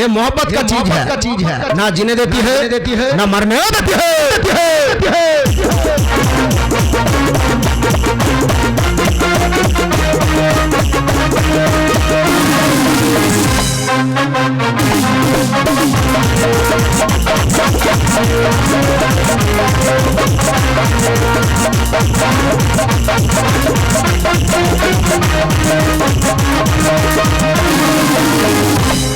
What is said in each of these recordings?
ये मोहब्बत का चीज़ है। का चीज़ है। ना जीने देती है देती है। ना मरने देती है।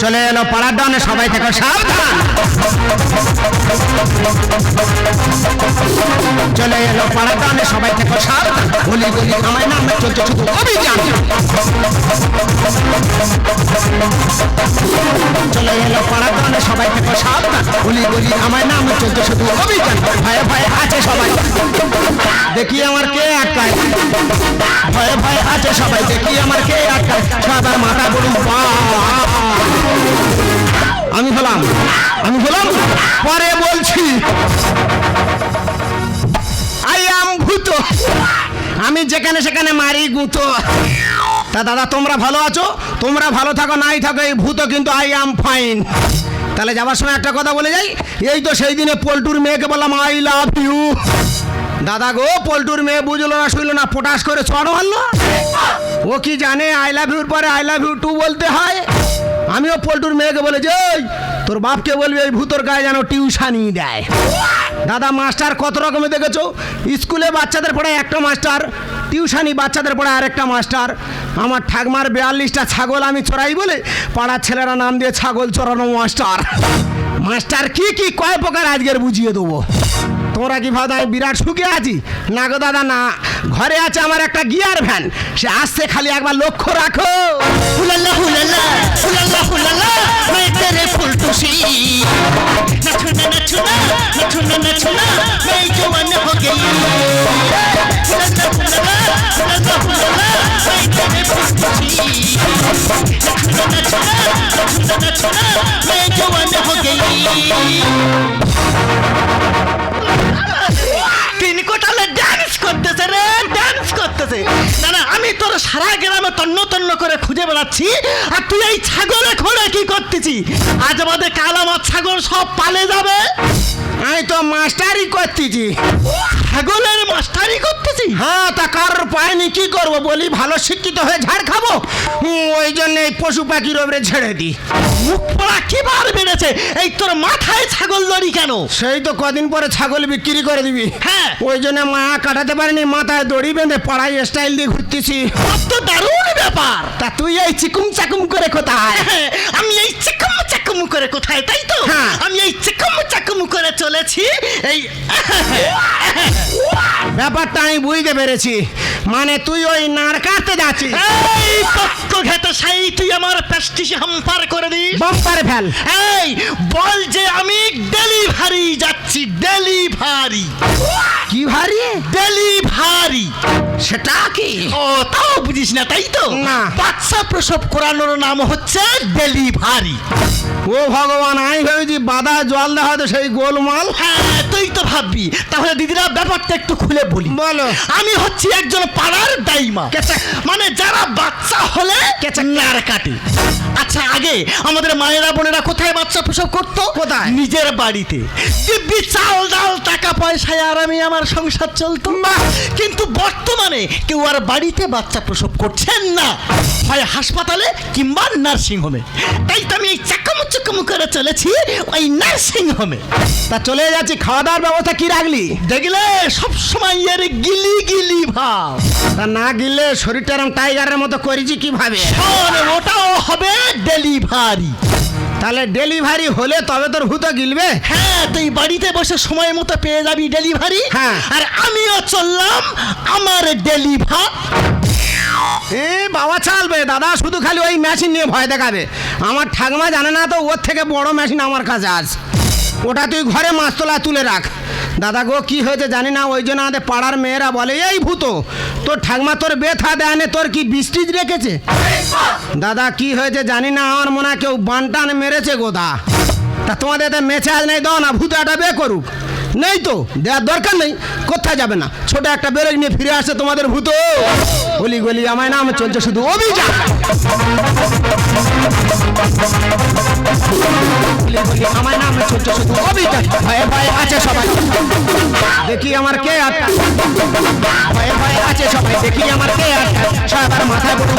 চলে এলো পাড়ার ডানে সবাই থেকে, সাবধান। চলে এলো পাড়ার ডানে সবাই থেকে, সাবধান। গুলি গুলি আমার নামে চলছে শুধু অভিযান। চলে এলো পাড়ার ডানে সবাই থেকে, সাবধান। গুলি গুলি আমার নামে চলছে শুধু অভিযান। ভয়ে ভয়ে আছে সবাই। দেখি আমার কে আটকায়। ভয়ে ভয়ে আছে সবাই। দেখি আমার কে আটকায়। সবার মাথা গরম পা আমি হলাম আমি হলাম, পরে বলছি। আই আম ভূত। আমি যেখানে সেখানে মারি গুঁতো। তা দাদা, তোমরা ভালো আছো? তোমরা ভালো থাকো, নাই থাকো, এই ভূত কিন্তু আই আম ফাইন। তাহলে যাওয়ার সময় একটা কথা বলে যাই। এই তো সেই দিনে পল্টুর মেয়েকে বললাম, আই লাভ ইউ। দাদা গো, পল্টুর মেয়ে বুঝলো না শুইলো না পটাশ করে চড় মারলো। ও কি জানে, আই লাভ ইউর পরে আই লাভ ইউ টু বলতে হয়। আমিও পল্টুর মেয়েকে বলেছি ওই তোর বাপকে বলবি ওই ভূতর গায়ে যেন টিউশানি দেয়। দাদা মাস্টার কত রকমে দেখেছ? স্কুলে বাচ্চাদের পড়ায় একটা মাস্টার টিউশানি বাচ্চাদের পড়ায় আরেকটা মাস্টার। আমার ঠাকমার বিয়াল্লিশটা ছাগল আমি চড়াই বলে পাড়ার ছেলেরা নাম দিয়ে ছাগল চড়ানো মাস্টার। মাস্টার কি কি কয় প্রকার আজকের বুঝিয়ে দেবো? তোমরা কি ভাবতো আমি বিরাট সুখে আছি? না গো দাদা না। ঘরে আছে আমার একটা গিয়ার ভ্যান সে আসছে খালি একবার লক্ষ্য রাখো। হুলাল্লা হুলাল্লা। हुलल्ला हुलल्ला मैं तेरे फुलटूसी नचुना नचुना नचुना नचुना मैं जवान हो गई हुलल्ला हुलल्ला हुलल्ला हुलल्ला मैं तेरे फुलटूसी नचुना नचुना नचुना नचुना मैं जवान हो गई তিন ড্যান্স করতেছে রে ড্যান্স করতেছে। না না, আমি তোর সারা গ্রামে তন্ন তন্ন করে খুঁজে বেড়াচ্ছি, আর তুই এই ছাগলে খোঁড়ে কি করতেছি? আজ আমাদের কাল আমার ছাগল সব পালে যাবে। আমি তো মাস্টারি করতেছি। ছাগলের মাস্টারি করতেছি? হ্যাঁ তা কারোর পায়নি কি করব বলি? ভালো শিক্ষিত হয়ে ঝাড় খাব? ওই জন্য এই পশু পাখির ওপরে ছেড়ে দিই। মুখ পড়া কি বার বেড়েছে এই তোর মাথায় ছাগল দড়ি কেন? সেই তো কদিন পরে ছাগল বিক্রি করে দিবি। হ্যাঁ। ওই জন্য মা কাটাতে পারেনি মাথায় দড়ি বেঁধে পাড়ায় স্টাইল দিয়ে ঘুরতেছি। তো দারুণ ব্যাপার। তা তুই এই চিকুম চাকুম করে কোথায়? হ্যাঁ, আমি এই চিকুম চাকম করে কোথায় তাই তো? হ্যাঁ। আমি এই চিকম চাকম করে চলেছি এই ব্যাপারটা আমি বুঝতে পেরেছি। মানে তুই ওই নার কাটতে যাচ্ছিস। এই পক্ষ ঘেটে সেই তুই আমার প্যাস্টিসে হাম্পার করে দিস। বাম্পারে ফেল। এই বল যে আমি ডেলিভারি যাচ্ছি ডেলিভারি। কি ভারী? ডেলিভারি। সেটা কি? ও তাও বুঝিস না তাই তো? না। বাচ্চা প্রসব করানোর নাম হচ্ছে ডেলিভারি। ও ভগবান আমি ভেবেছি বাদা জল দেওয়া তো সেই গোলমাল। হ্যাঁ তুই তো ভাববি তাহলে দিদিরা ব্যাপারটা একটু খুলে বলি। বলো। আমি হচ্ছি একজন পাড়ার দাইমা। মানে যারা বাচ্চা হলে। নার কাটে। আচ্ছা আগে আমাদের মায়েরা বোনেরা কোথায় বাচ্চা প্রসব করতো? কোথায়? নিজের বাড়িতে। দিব্যি চাল ডাল টাকা পয়সায় আরামে আমার সংসার চলতো। কিন্তু বর্তমানে কেউ আর বাড়িতে বাচ্চা প্রসব করছেন না। হয় হাসপাতালে কিংবা নার্সিং হোমে তাই তো আমি এই চাকামু চাকামু করে চলেছি ওই নার্সিং হোমে তা চলে যাচ্ছি খাওয়া দাওয়ার ব্যবস্থা কি রাখলি? দেখলে সব সময় এর গিলি গিলি ভাব। তা না গিলে শরীরটা এরম টাইগারের মতো করেছি কীভাবে? শোন, ওটাও হবে ডেলিভারি। তাহলে ডেলিভারি হলে তবে তোর ভূত গিলবে? হ্যাঁ তুই বাড়িতে বসে সময় মতো পেয়ে যাবি ডেলিভারি। হ্যাঁ। আর আমিও চললাম আমার ডেলিভার। এ বাবা চালবে, দাদা, শুধু খালি ওই মেশিন নিয়ে ভয় দেখাবে। আমার ঠাকমা জানে না তো, ওর থেকে বড় মেশিন আমার কাছে আজ। ওটা তুই ঘরে মাছ তোলা তুলে রাখ। দাদা গো, কি হয়েছে জানি না, ওই জন্য আমাদের পাড়ার মেয়েরা বলে, এই ভূত, তোর ঠাকমা তোর বেথা দেয়নে তোর কি বৃষ্টিজ রেখেছে? দাদা, কি হয়েছে জানি না, আমার মনে হয় কেউ বানটান মেরেছে গোদা তা তোমাদের মেচে আজ নেই, দাও না, ভূত একটা বে করুক। নেই তো, দেওয়ার দরকার নেই, কোথায় যাবে না? ছোট একটা বেরেক নিয়ে ফিরে আসে তোমাদের ভূত। গলি গলি আমায় নাম চলছে শুধু অভিযান। আমার নাম চলছে শুধু অভিযান। ভয়ে ভয়ে আছে সবাই। দেখি আমার কে আটকা ভয়ে ভয়ে আছে সবাই। দেখি আমার কে আটকা সবার মাথায় বলুন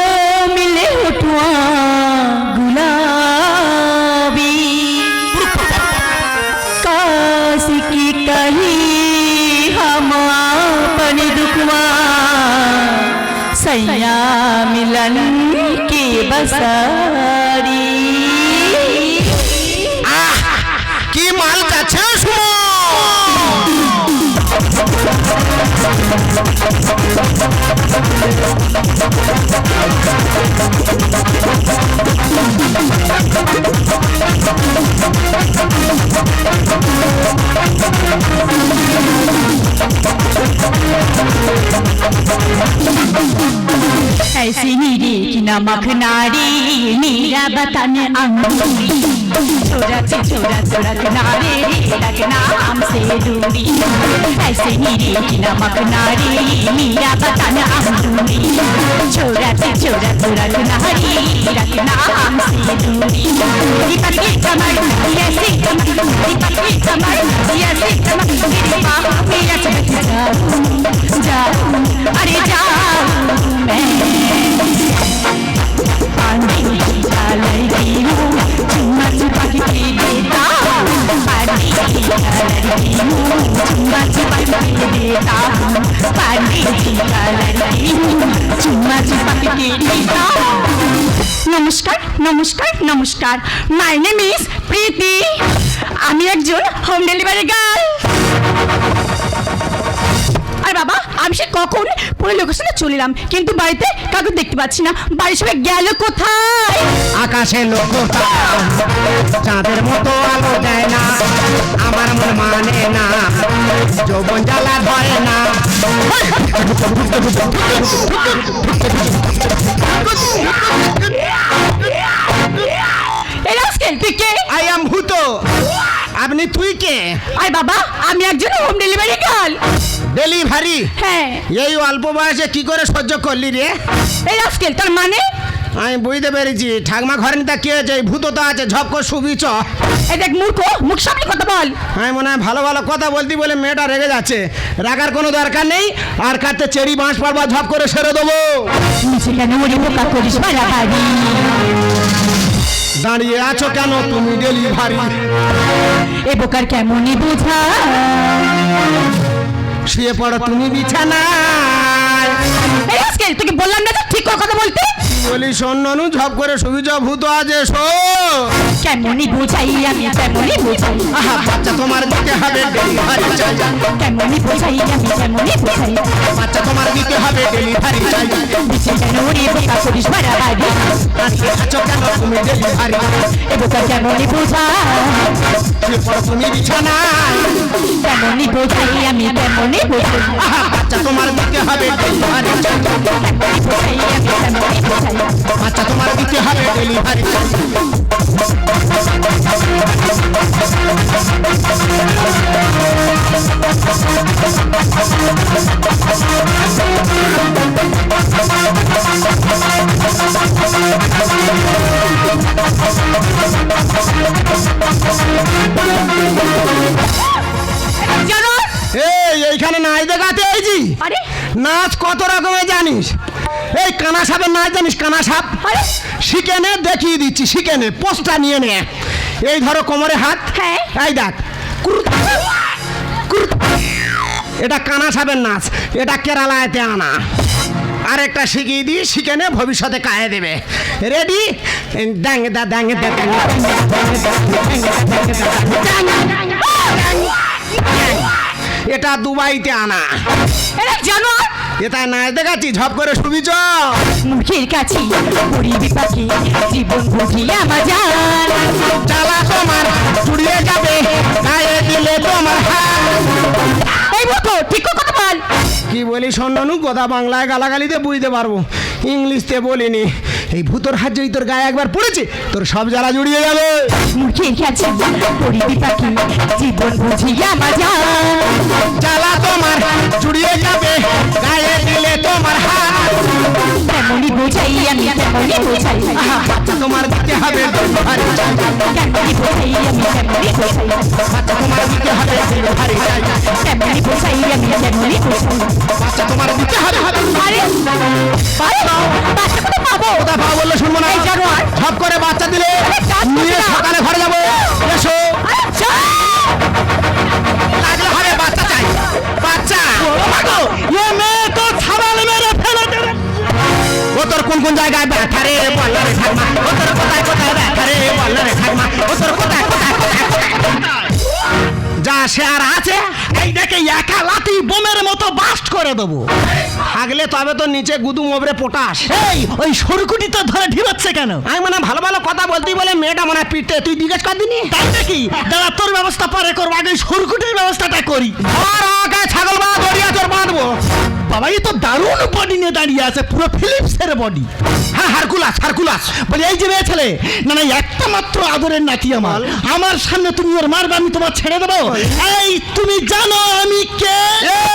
সারি কি মাল কাছে Thank ऐसी नीरी की नमक नारी बतन अंगूरी छोरा से छोरा छोरा किनारे लगना हमसे दूरी ऐसे नीरी की नमक नारी बतन अंगूरी छोरा से छोरा छोरा किनारे लगना हमसे दूरी दीपक की कमर ऐसी दीपक की कमर ऐसी कमर मेरी बाहों में अचमक নমস্কার মাই নেম ইজ প্রীতি আমি একজন হোম ডেলিভারি গার্ল আর বাবা আমি সে কখন পুরো লোকেশনে চলে এলাম কিন্তু বাড়িতে কাউকে দেখতে পাচ্ছি না বাড়ির সবাই গেল কোথায় আকাশে লোকটা চাঁদের মতো আলো দেয় না আমার মন মানে না যৌবন জ্বালা ধরে না রাস্কেল তুই কে? আই এম ভূত আপনি তুই কে? আর বাবা আমি একজন হোম ডেলিভারি গার্ল ডেলিভারি হ্যাঁ। এই অল্প বয়সে কি করে সহ্য করলি রে? এই রাস্কেল তার মানে? আমি বুঝতে পেরেছি। ঠাকমা ঘরে নিতে কে আছে এই ভূত তো আছে ঝপ করে শুবি চ এই দেখ মূর্খ মুখ সামনে কথা বল। আমি মনে হয় ভালো ভালো কথা বলতি বলে মেয়েটা রেগে যাচ্ছে। রাখার কোনো দরকার নেই আর কাটতে চেরি বাঁশ পারবা ঝপ করে সেরে দেবো। নিচে কেন মরি বোকা করিস বাড়াবাড়ি? দাঁড়িয়ে আছো কেন? তুমি ডেলিভারি এ বোকার কেমনই বোঝা? শুয়ে পড়ো তুমি বিছানায়। এই তোকে বললাম না ঠিক করে কথা বলতে? বলি শোনানু ঝপ করে চ ভূত আছে শো কেমনই বোঝাই আমি কেমনই বোঝাই। আহা বাচ্চা তোমার দিতে হবে ডেলিভারি চাই কেমনই বোঝাই আমি কেমনই বোঝাই। বাচ্চা তোমার দিতে হবে ডেলিভারি চাই কেন মরি বোকা করিস বাড়াবাড়ি দাঁড়িয়ে আছো কেন তুমি ডেলিভারি এ বোকা কেমনই বোঝা শুয়ে পড়ো তুমি বিছানায় কেমনই বোঝাই আমি কেমনই বোঝাই আহা বাচ্চা তোমার দিতে হবে ডেলিভারি চাই কেমনই বোঝাই আমি কেমনই বোঝাই বাচ্চা তোমার দিতে হবে ডেলিভারি চাই জানো এই এইখানে নাচ দেখাতে এইছি নাচ কত রকমের জানিস? এই কানা সাপের নাচ জানিস কানা সাপ? শিখে দেখিয়ে দিচ্ছি শিখে নে পোস্টটা নিয়ে নে। এই ধরো কোমরে হাত। হ্যাঁ। এই দেখ। এটা কানা সাপের নাচ এটা কেরালাতে আনা আরেকটা শিখিয়ে দিই শিখে নে ভবিষ্যতে কায়ে দেবে। রেডি ড্যাং দা ড্যাং দা। এটা দুবাইতে আনা। জানো এটা নাচ দেখাচ্ছি ঝপ করে চ মুখের কাছে পড়িবি পাখি জীবন বুঝিয়া মজান জ্বালা তোমার জুড়িয়ে যাবে গায়ে দিলে তোমার হাত এই মতো ঠিক কথা বল। কি বলি শোনানু গোদা বাংলায় গালাগালিতে বুঝতে পারব। ইংলিশতে বলিনি। এই ভূতর হাত যদি তোর গায়ে একবার পড়েছে তোর সব জ্বালা জুড়িয়ে যাবে। পাখি জীবন বুঝিয়া জ্বালা তোমার জুড়িয়ে যাবে গায়ে দিলে তোমার হাত। তেমনি বোঝাই আমি তেমনি বোঝাই। বাচ্চা তোমার দিতে হবে ভারী তেমনি বোঝাই আমি তেমনি বোঝাই। বাচ্চা তোমার দিতে হবে ভারী তেমনি বোঝাই আমি তেমনি বোঝাই। বাচ্চা তোমার দিতে হবে। আরে আরে বাচ্চা কোথা পাবো? কথা পা বললে শুনব না? সব করে বাচ্চা দিলে নিয়ে সকালে ঘরে যাব। এসো। লাগলে হবে বাচ্চা চাই। বাচ্চা। এ মেয়ে তো ছাবাল মেরে ফেলে দেবে। ও তোর কোন কোন জায়গায় ব্যথা রে? বল রে ঠাকমা। ও তোর কোথায় কোথায় ব্যথা রে? বল রে ঠাকমা। ও তোর কোথায় কোথায় কোথায় কোথায়? যা সে আর আছে এই দেখে একা লাতি বোমের মতো বাস্ট করে দেবো। থাকলে তবে তো নিচে গুদুম ওবরে পটাশ এই ওই সরকুটি তো ধরে ঢিবাচ্ছে কেন? আমি মানে ভালো ভালো কথা বলতেই বলে মেয়েটা মনে হয় পিটতে তুই জিজ্ঞেস কর দিনি তাই নাকি? দাদা তোর ব্যবস্থা পরে করব আগে সরকুটির ব্যবস্থাটা করি। আর আগে ছাগল বা দড়িয়া তোর বাঁধবো। বাবা এই তো দারুণ বডি নিয়ে দাঁড়িয়ে আছে পুরো ফিলিপসের বডি হ্যাঁ হারকুলাস হারকুলাস বলি এই যে মেয়ে ছেলে না না একটা মাত্র আদরের নাতি আমার। আমার সামনে তুমি ওর মারবে আমি তোমার ছেড়ে দেবো। এই তুমি জানো আমি কে?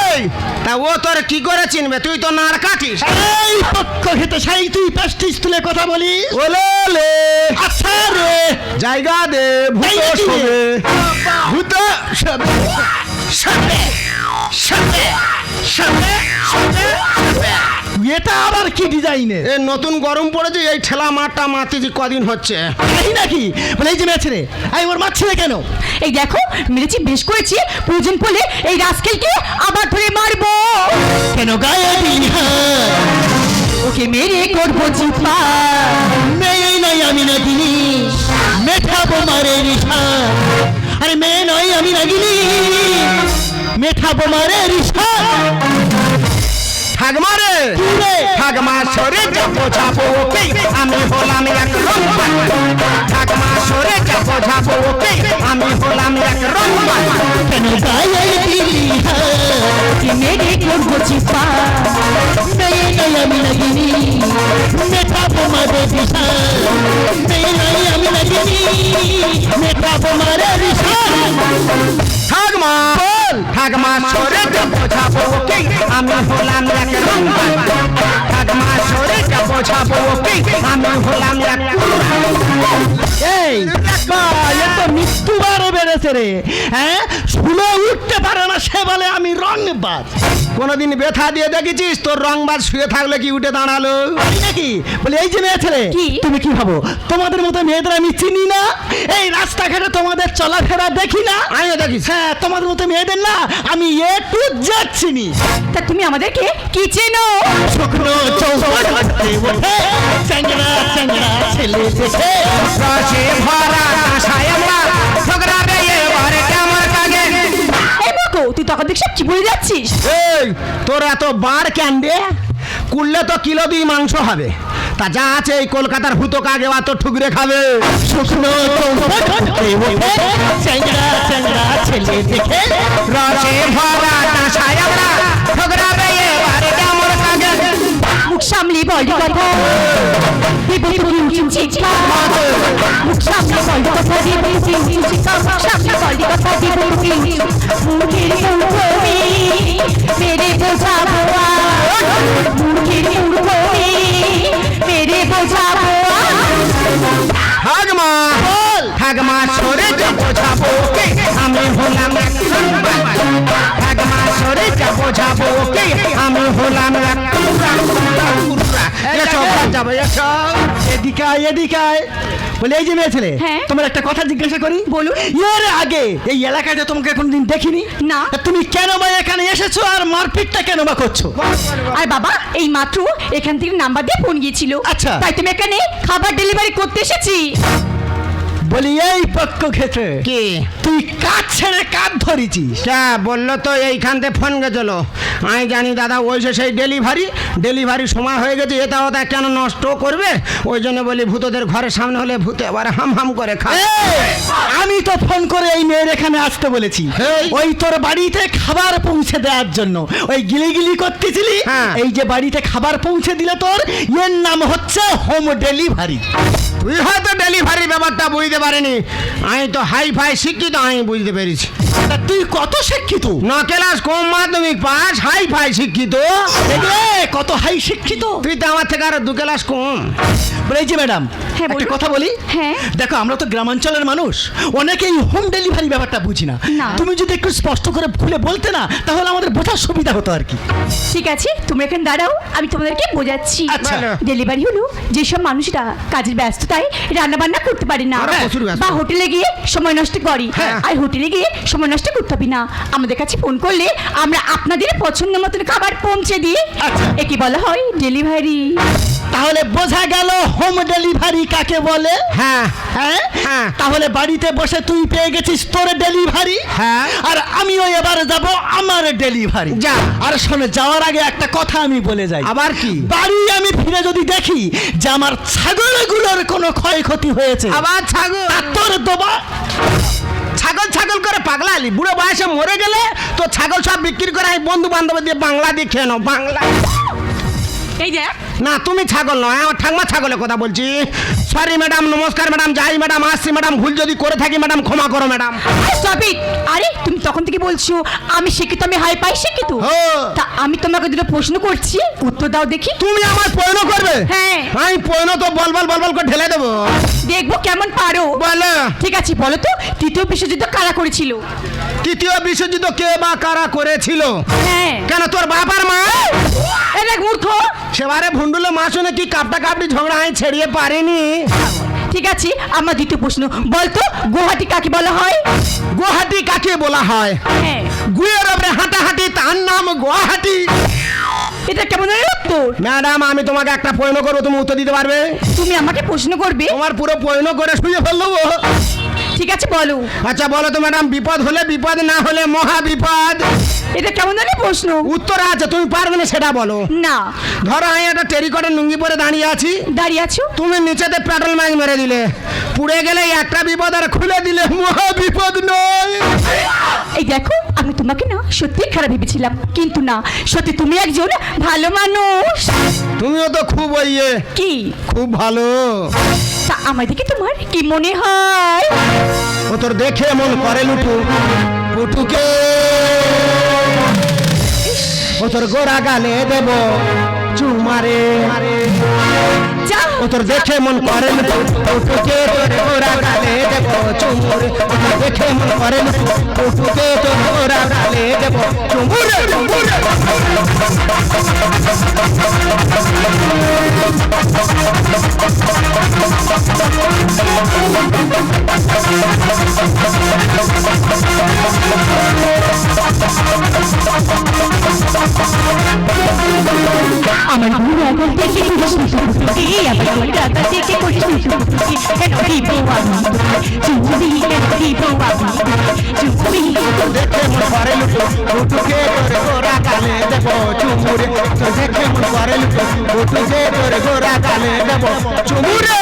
এই তা ও তোর কি করে চিনবে? তুই তো নার কাটিস। এই পক্ষ খেতে সেই তুই প্যাস্টিস তুলে কথা বলিস? ওলে লে আচ্ছা রে। জায়গা দে ভূত? শোবে। ভূত শোবে। শোবে শোবে। এটা আবার কি ডিজাইনের এ নতুন গরম পড়েছে এই ঠেলা মাঠটা মাতিছি কদিন হচ্ছে। তাই নাকি? বলে এই যে মেয়ে ছেলে এই ওর মারছিলে কেন? এই দেখো মেরেছি বেশ করেছি প্রয়োজন পড়লে এই রাস্কেলকে আবার ধরে মারবো। কেন গায়ে? ওকে মেরে করব চিপা মেয়ে নয় আমি না নাগিনি মেঠাবো মারে রিসা আরে মেয়ে নয় আমি না নাগিনি মেঠাবো মারে রিসা। ঠাকমা রে রে? ঠাকমা সরে যাব যাব ওকে। আমি হলাম এক রম্বান ঠাকমা সরে যাব যাব ওকে। আমি হলাম এক রম্বান কেন গায়ে দিলি? ওকে মেরে করব চিপা মেয়ে নয় আমি মেঠাবো মারে নয় আমি নাগিনি মেঠাবো মারে রিসা। ঠাকমা বল ঠাকমা যাব যাব ওকে আমি হলাম এক রম্বান ঠাকমা যাব যাব ওকে আমি হলাম এক এই এত এ তো মৃত্যুবারে বেড়েছে রে হ্যাঁ? শুনে উঠতে পারে না সে বলে আমি রং বাজ কোনোদিন ব্যথা দিয়ে দেখেছিস? তোর রংবাজ শুয়ে থাকলে কি উঠে দাঁড়াল? নাকি? বলে এই যে মেয়ে ছেলে কি? তুমি কি ভাবো? তোমাদের মতো মেয়েদের আমি চিনি না। এই রাস্তাঘাটে তোমাদের চলাফেরা দেখি না। আমিও দেখিস হ্যাঁ তোমাদের মতো মেয়েদের না আমি এ টু জেড চিনি। তা তুমি আমাদেরকে কি চেনো? শুকনো চৌপট হাঁটতে ওঠে চ্যাংড়া চ্যাংড়া ছেলে দেখে ভরা তখন দেখ সব বলে যাচ্ছিস এই তোর এত বার ক্যান্ডে কুললে তো কিলো দুই মাংস হবে তা যা আছে এই কলকাতার ভূতো কাগে অত ঠুকরে খাবে শুকনো ছেলে দেখে রসে ভরা আমরা ঠোকরাবে এবারে কেমন কাগে মুখ সামলে বলি কথা মুখ সামলে বলি কথা মুখ সামলে বলি। কথা দেব তোকে মুখের মুখে মেরে মুখের মেরে বোঝাবো সরে ওকে ঠাকমা সরে যাব যাব ওকে আমি হলাম। বলে এই যে মেয়ে ছেলে হ্যাঁ? তোমার একটা কথা জিজ্ঞাসা করি বলুন। এর আগে এই এলাকাতে তোমাকে কোনদিন দেখিনি না। তুমি কেন বা এখানে এসেছ আর মারপিটটা কেন বা করছ আর বাবা এই মাত্র এখান থেকে নাম্বার দিয়ে ফোন গিয়েছিল আচ্ছা। তাই তুমি এখানে খাবার ডেলিভারি করতে এসেছি বলি এই পক্ষ ক্ষেত্রে কি? তুই কাজ ছেড়ে কাজ ধরেছিস। হ্যাঁ বলল তো এইখান থেকে ফোন গেছিল। আমি জানি দাদা ওই যে সেই ডেলিভারি ডেলিভারি সময় হয়ে গেছে এটা ওটা কেন নষ্ট করবে? ওই জন্য বলি ভূতদের ঘরের সামনে হলে ভূতে আবার হাম হাম করে খায় আমি তো ফোন করে এই মেয়ের এখানে আসতে বলেছি। ওই তোর বাড়িতে খাবার পৌঁছে দেওয়ার জন্য। ওই গিলি গিলি করতেছিলি? হ্যাঁ। এই যে বাড়িতে খাবার পৌঁছে দিলে তোর এর নাম হচ্ছে হোম ডেলিভারি তুই হয়তো ডেলিভারি ব্যাপারটা বুঝতে পারিনি। আমি তো হাই ফাই শিক্ষিত আমি বুঝতে পেরেছি। তা তুই কত শিক্ষিত? ন ক্লাস কম মাধ্যমিক পাস হাই ফাই শিক্ষিত। দেখলে কত হাই শিক্ষিত? তুই তো আমার থেকে আরও দু ক্লাস কম। বলে এই যে ম্যাডাম হ্যাঁ, একটা বলুন। কথা বলি? হ্যাঁ। দেখো আমরা তো গ্রামাঞ্চলের মানুষ। অনেকেই হোম ডেলিভারি ব্যাপারটা বুঝি না। না। তুমি যদি একটু স্পষ্ট করে খুলে বলতে না তাহলে আমাদের বোঝার সুবিধা হতো আর কি। ঠিক আছে তোমরা এখানে দাঁড়াও আমি তোমাদেরকে বোঝাচ্ছি। আচ্ছা। ডেলিভারি হলো যেসব মানুষরা কাজের ব্যস্ততায় রান্না বান্না করতে পারি না। বা হোটেলে গিয়ে সময় নষ্ট করি হ্যাঁ। আর হোটেলে গিয়ে সময় নষ্ট করতে হবে না আমাদের কাছে ফোন করলে আমরা আপনাদের পছন্দ মতন খাবার পৌঁছে দিই আচ্ছা। একে বলা হয় ডেলিভারি তাহলে বোঝা গেল হোম ডেলিভারি কাকে বলে? হ্যাঁ। হ্যাঁ? হ্যাঁ। তাহলে বাড়িতে বসে তুই পেয়ে গেছিস তোর ডেলিভারি হ্যাঁ। আর আমিও এবারে যাব আমার ডেলিভারি যা। আর শোনে যাওয়ার আগে একটা কথা আমি বলে যাই। আবার কি? বাড়ি আমি ফিরে যদি দেখি যে আমার ছাগলগুলোর কোনো ক্ষয়ক্ষতি হয়েছে আবার ছাগল? আর তোর দোবা। ছাগল ছাগল করে পাগলালি। বুড়ো বয়সে মরে গেলে তো ছাগল সব বিক্রি করে আমি বন্ধু বান্ধব দিয়ে বাংলা দিয়ে খেয়ে নাও বাংলা। এই যে না তুমি ছাগল নয় আমার ঠাকমা ছাগলের কথা বলছি। সরি ম্যাডাম নমস্কার ম্যাডাম যাই ম্যাডাম আসছি ম্যাডাম ভুল যদি করে থাকি ম্যাডাম ক্ষমা করো ম্যাডাম it! আরে তুমি তখন থেকে বলছো আমি শিক্ষিত আমি হাই পাই শিক্ষিত। তা আমি তোমাকে দুটো প্রশ্ন করছি উত্তর দাও দেখি। তুমি আমার পয়ন করবে? হ্যাঁ। আমি পয়ন তো বল বল বল বল করে ঢেলে দেবো। দেখব কেমন পারো। বলো ঠিক আছে বলো তো তৃতীয় বিশ্বযুদ্ধ কারা করেছিল? তৃতীয় বিশ্বযুদ্ধ কে বা কারা করেছিল? হ্যাঁ। কেন তোর বাবার মা? দেখ মূর্খ। সেবারে ভুন্ডুলে মা শুনে কি কাপটা কাপড়ি ঝগড়া আমি ছেড়িয়ে পারিনি? ঠিক আছে আমার দ্বিতীয় প্রশ্ন। বলতো গুয়াহাটি কাকে বলা হয়? গুয়াহাটি কাকে বলা হয়? হ্যাঁ। গুয়ের ওপরে হাঁটাহাঁটি তার নাম গুয়াহাটি। এটা কেমন উত্তর? ম্যাডাম আমি তোমাকে একটা পয়ন করব তুমি উত্তর দিতে পারবে? তুমি আমাকে প্রশ্ন করবে? তোমার পুরো পয়ন করে শুয়ে ফেলব ঠিক আছে বলো। আচ্ছা বলো তো ম্যাডাম বিপদ হলে বিপদ না হলে মহা বিপদ? এটা কেমন হলো প্রশ্ন। উত্তর আছে তুমি পারবে না সেটা বলো। না। ধরো আমি একটা টেরিকটের লুঙ্গি পরে দাঁড়িয়ে আছি। দাঁড়িয়ে আছো? তুমি নিচেতে পেট্রোল মাইক মেরে দিলে। পুড়ে গেলে একটা বিপদ আর খুলে দিলে মহা বিপদ নয়। এই দেখো আমি তোমাকে না সত্যি খারাপ ভেবেছিলাম। কিন্তু না সত্যি তুমি একজন ভালো মানুষ। তুমিও তো খুব ইয়ে, কি? খুব ভালো। তা আমার দিকে তোমার কি মনে হয়? ও তোর দেখে মন করে লুটু। পুটুকে। ও তোর গোড়া গালে দেব চুমারে। ও তোর দেখে মন করে পুটুকে তোর গোড়া গালে দেব চুমুরে। ও তোর দেখে মন করে পুটুকে তোর গোড়া গালে দেব চুমুরে চুমুরে। দেব চুমুরে তোর দেখে মন করে লুটু যে তোর গোড়া গালে দেব। চুমুরে!